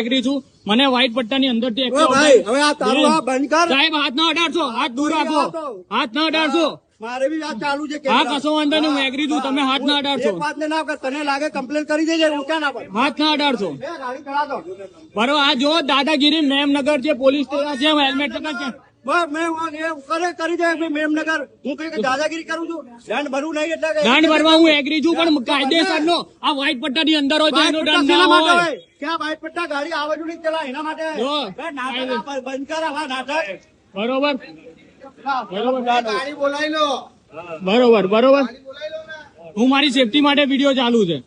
Agri છું. મને white પટ્ટાની અંદરથી ભાઈ હવે આ તારું આ બંધ કર. સાહેબ હાથ ના અડાડશો. હાથ દૂર રાખો. હાથ ના અડાડશો. મારે બી આ ચાલુ છે હા કશો વાંધો નહીં હું એગ્રી છું. તમે હાથ ના અડાડશો. વાત ના કર તને લાગે કમ્પ્લેન કરી દેજે હું ક્યાં ના પડે? હાથ ના અડાડશો. બે ગાડી ચડા દો બરોબર આ જો દાદાગીરી મેમનગર છે પોલીસ સ્ટેશન છે હેલ્મેટ છે દંડ ભરવું હું એગ્રી છું પણ કાયદેસર નો આ વ્હાઈટ પટ્ટાની અંદર હોય તો એનો દંડ ના હોય. હોય? ક્યાં વાઈટ પટ્ટા? ગાડી આવડું નહીં ચલાય એના માટે. જો. બે નાટક આ બંધ કર આવા બરોબર. બરોબર. બરોબર હું મારી સેફટી માટે વીડિયો ચાલુ છે.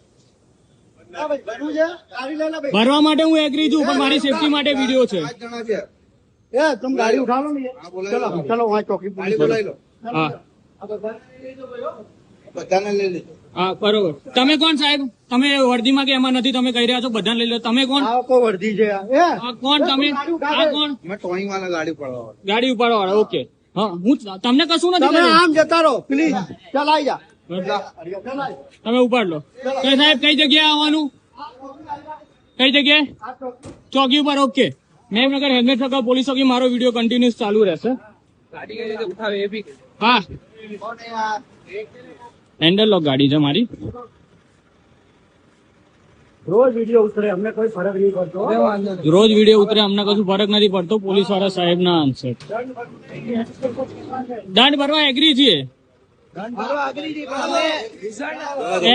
ભરવા માટે હું એગ્રી છું પણ મારી સેફટી માટે વીડિયો છે. એ તમે ગાડી ઉઠાવો ને ચલો ચલો હું ચોકી ગાડી બોલાવી લો હા. બધાને લઈ લેજો. હા બરોબર. તમે કોણ સાહેબ? તમે વર્દીમાં કે એમાં નથી? તમે કહી રહ્યા છો બધાને લઈ લો. તમે કોણ? કોઈ વર્ધી છે કોણ તમે? આ કોણ? ટોઈંગ વાળા ગાડી ઉપાડવા ગાડી ઉપાડવા વાળા ઓકે. હા હું તમને કશું નથી તમે આમ જતા રહો પ્લીઝ. ચલાઈ જા. તમે ઉપાડ લો સાહેબ કઈ જગ્યાએ આવવાનું? કઈ જગ્યાએ? ચોકી ઉપર ઓકે. મેમનગર હેલ્મેટ વગર પોલીસ ચોકી મારો વીડિયો કન્ટિન્યુઅસ ચાલુ રહેશે. હા. હેન્ડલ લોક ગાડી છે મારી. રોજ વીડિયો ઉતરે અમને કોઈ ફરક નહીં પડતો. રોજ વીડિયો ઉતરે અમને કશું ફરક નથી પડતો પોલીસવાળા સાહેબ ના આન્સર દંડ ભરવા એગ્રી છીએ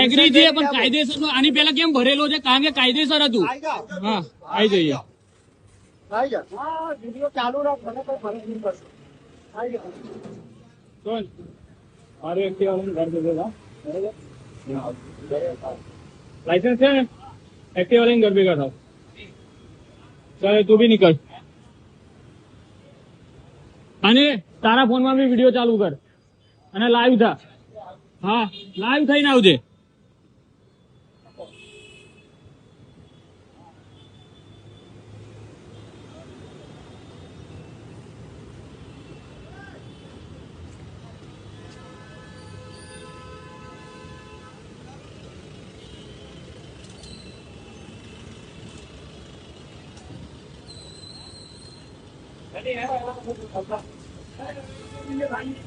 એગ્રી છીએ પણ કાયદેસર આની પેલા કેમ ભરેલો છે? કારણ કે કાયદેસર હતું. હા આવી જઈએ. લાયસન્સ છે ને? એક્ટિવા લઈને ઘર ભેગા થાવ. ચાલે, તું બી નીકળ. અને તારા ફોનમાં બી વીડિયો ચાલુ કર. અને લાઈવ થા. હા લાઈવ થઈને આવજે.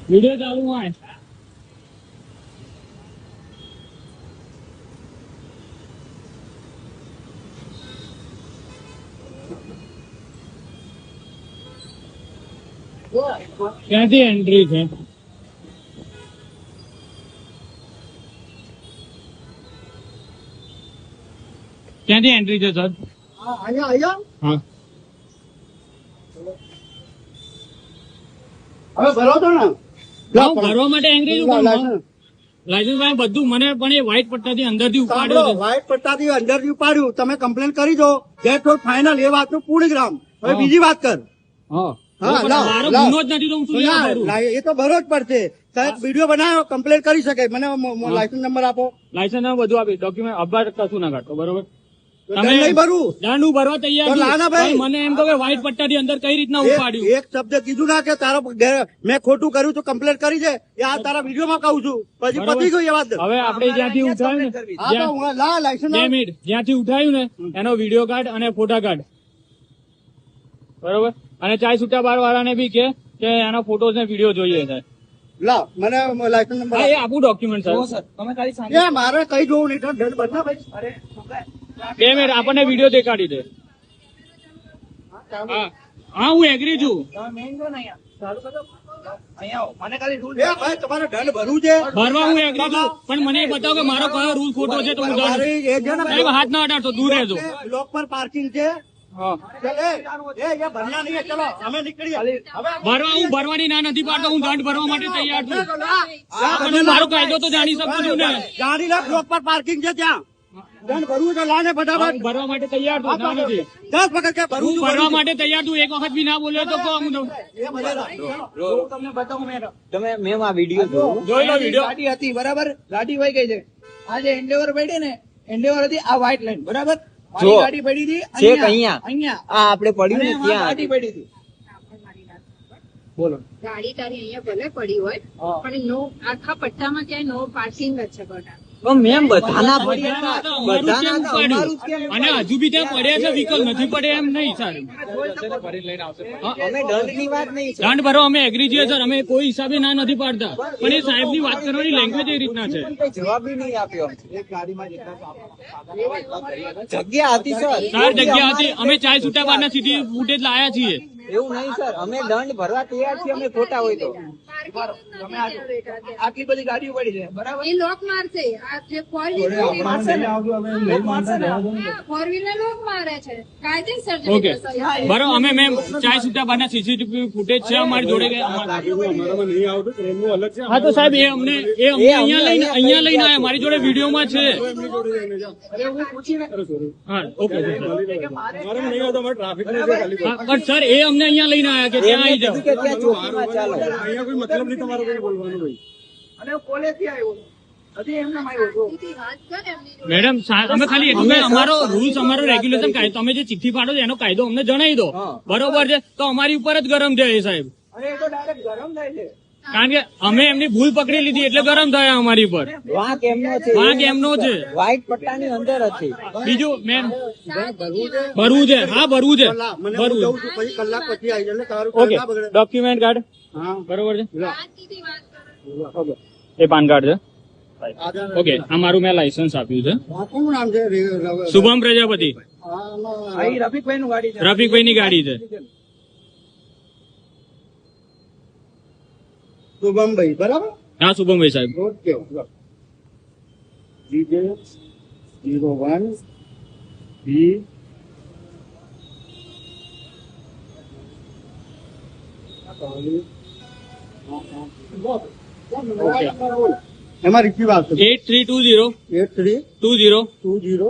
વીડિયો ચાલુ હોય ક્યાંથી એન્ટ્રી છે ક્યાંથી એન્ટ્રી છે સર હા અહીંયા અહીંયા હા હવે ભરો તો ને. ભરવા માટે એન્ટ્રી છું લાયસન્સ. લાયસન્સ ભાઈ બધું મને પણ એ વ્હાઈટ પટ્ટાથી અંદરથી ઉપાડ્યો પટ્ટાથી અંદરથી ઉપાડ્યું. તમે કમ્પ્લેન કરી દો. ફાઇનલ એ વાતનું પૂર્ણ ગ્રામ. હવે બીજી વાત કર. એ તો ભરો જ પડશે. સાહેબ વીડિયો બનાવ્યો કમ્પ્લેન કરી શકે. મને લાયસન્સ નંબર આપો. લાયસન્સ નંબર બધું આપી. ડોક્યુમેન્ટ અબાર કશું ના કાઢો બરોબર? તો નહીં ભરવું દંડ ભરવા તૈયાર તો છું. લાના ભાઈ. પણ મને એમ કહો કે વ્હાઈટ પટ્ટાથી અંદર કઈ રીતના ઉપાડ્યું? એક શબ્દ કીધું ના કે તારો મેં ખોટું કર્યું તો કરી છે એ આ તારા વિડીયોમાં કહું છું. પછી પતી ગયું એ વાત. હવે આપણે જ્યાંથી ઉઠાવ્યું ને હા તો જ્યાં- હું લા લાયસન્સ બે મિનિટ જ્યાંથી ઉઠાયું ને એનો વીડિયો કાર્ડ અને ફોટા કાર્ડ બરોબર? અને ચાય છૂટા બાર વાળાને બી કે કે એના ફોટોસ ને વીડિયો જોઈએ છે. લા મને લાયસન્સ નંબર આપું ડોક્યુમેન્ટ સર એ મારે કઈ જોવું નહીં દંડ ભાઈ. બે મિનિટ આપણને વીડિયો દેખાડી દે. હા. હા એગ્રી છું. એ ભાઈ તમારે દંડ ભરવું છે? ભરવા હું એગ્રી છું પણ મને બતાવો કે મારો કયો રૂલ ખોટો છે તો હું દંડ મારી એ છે ને સાહેબ હાથ ના અડાડતો દૂર રહેજો. બ્લોક પર પાર્કિંગ છે. હા. ચલ એ એ એ ભરના નહીં ચલો અમે નીકળીએ. હવે ભરવા હું ભરવાની ના નથી પાડતો હું દંડ ભરવા માટે તૈયાર છું. મારો કાયદો તો જાણી શકું છું ને. જાણી લો બ્લોક પર પાર્કિંગ છે ત્યાં. દંડ ભરવું છે લાને ફટાફટ. ભરવા માટે તૈયાર છું. ના નથી. દસ વખત કે ભરવું છું, ભરવા માટે તૈયાર છું. એક વખત બી ના બોલ્યો તો કહો હું તમને બતાવું મેં તમે મેં આ વીડિયો જોયો. જોઈ લો વીડિયો. ગાડી હતી બરાબર? ગાડી વહી ગઈ છે આ જે એન્ડેવર પડી ને એન્ડેવર હતી આ વ્હાઇટ લાઈન બરાબર? મારી જો. ગાડી પડી હતી અહીંયા અહીંયા. આ આપણે પડ્યું ને ત્યાં ગાડી પડી હતી. ગાડી તારી અહીંયા ભલે પડી હોય પણ નો આખા પટ્ટામાં ક્યાંય નો પાર્કિંગ જ છે બધા તો મેમ બધાના બધાના હતા. હતા, અમારું બધાના કેમ હતા. અમારું જ કેમ ઉપાડ્યું? અને હજુ બી ત્યાં પડ્યા છે વિકલ નથી પડે એમ નહીં સર અમે દંડની વાત નહીં દંડ ભરો અમે એગ્રી છીએ સર અમે કોઈ હિસાબે ના નથી પાડતા. પણ એ સાહેબની વાત કરવાની લેંગ્વેજ એ રીતના છે. જવાબ બી નહીં આપ્યો. જગ્યા હતી સર સર જગ્યા હતી. અમે ચાય છૂટા બારના સીધી ફૂટેજ લાયા છીએ. એવું નહીં સર અમે દંડ ભરવા તૈયાર છીએ અમે ખોટા હોય તો. આટલી બધી ગાડીઓ પડી છે બરાબર? એ લોક મારશે આ જે four wheeler lock four wheeler lock મારે છે. કાયદેસર છે. ઓકે બધું. બરો અમે મેમ ચાય છૂટા બારના સીસીટીવી ફૂટેજ છે અમારી જોડે હા તો સાહેબ એ અમને એ અમને અહીંયા લઈને અહીંયા લઈને આવ્યા મારી જોડે વિડીયોમાં છે. અરે હું પૂછીને હા ઓકે પણ સર એ અમને અહીંયા લઈને આવ્યા કે ત્યાં આવી જાઓ. કે ત્યાં ચોકીમાં ચાલો અને હું કોલેજથી આવ્યો હજી આવ્યો છું. સીધી વાત કર એમની જોડે. મેડમ અમે ખાલી એટલું અમારો રૂલ્સ અમારો રેગ્યુલેશન કાયદો તમે જે ચિઠ્ઠી પાડો છો એનો કાયદો અમને જણાવી દો. બરોબર છે? તો અમારી ઉપર જ ગરમ છે એ સાહેબ. અરે એ તો ડાયરેક્ટ ગરમ થાય છે. કારણ કે અમે એમની ભૂલ પકડી લીધી એટલે ગરમ થયા અમારી પર વાંક એમનો છે. વાંક એમનો છે. વ્હાઈટ પટ્ટાની અંદર હતી. બીજું વાત. ભરવું છે. હા ભરવું છે. મને ભરવું પછી કલાક પછી આવી જશે તારું ઓકે. ડોક્યુમેન્ટ કાર્ડ હા. બરોબર છે. એ પાન કાર્ડ છે? ઓકે આ મારું મેં લાયસન્સ આપ્યું છે. શુભમ પ્રજાપતિ. રફીકભાઈ ની ગાડી છે રફીકભાઈની ગાડી છે શુભમભાઈ બરાબર? હા શુભમભાઈ સાહેબ. Okay GJ zero one B એમાં રિસીવ આવશે. Eight three two zero eight three two zero two zero